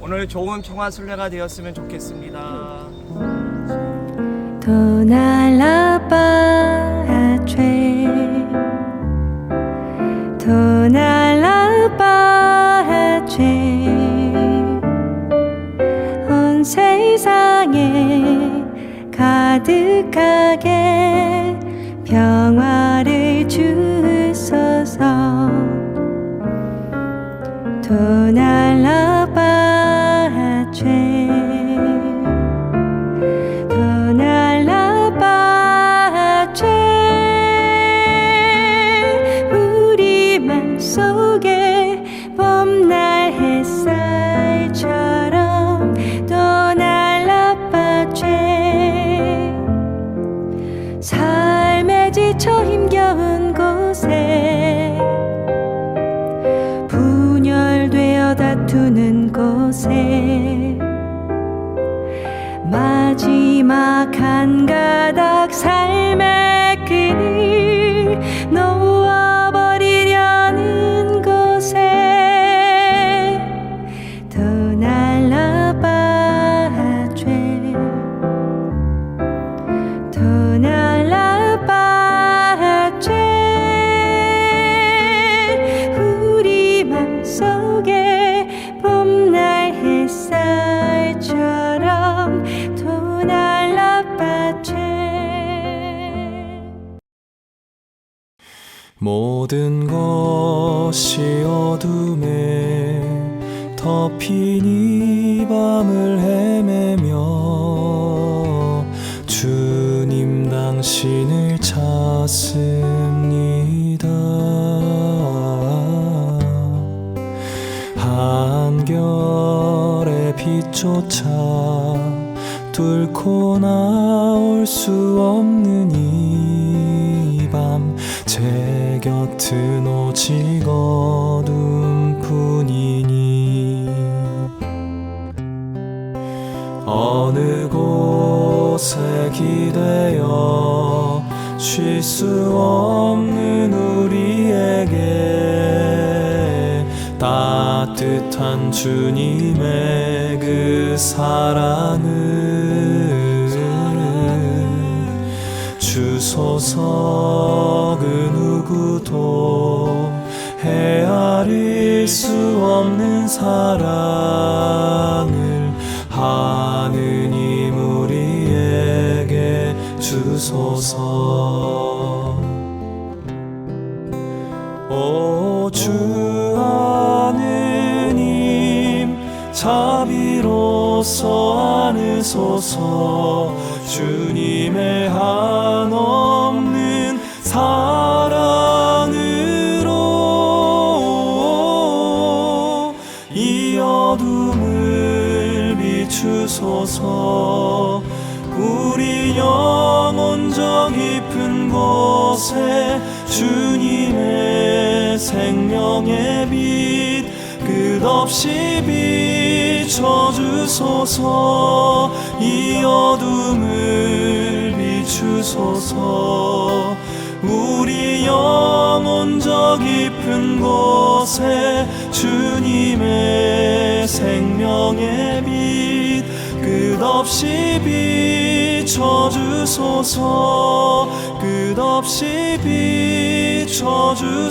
오늘 좋은 평화 순례가 되었으면 좋겠습니다. 도날라바죄. 도날라바죄. 온 세상에 가득하게 평화를 주 속에 마지막 한 가닥 삶의 끈을 모든 것이 어둠에 덮인 이 밤을 헤매며 주님 당신을 찾습니다. 한결의 빛조차 뚫고 나올 수 없는 곳에 기대어 쉴 수 없는 우리에게 따뜻한 주님의 그 사랑을 주소서 그 누구도 헤아릴 수 없는 사랑 비로서 안으소서. 주님의 한없는 사랑으로 이 어둠을 비추소서. 우리 영혼 저 깊은 곳에 주님의 생명의 빛 끝없이 비춰주소서. 이 어둠을 비추소서. 우리 영혼 저 깊은 곳에 주님의 생명의 빛 끝없이 비춰주소서. 끝없이 비춰주소서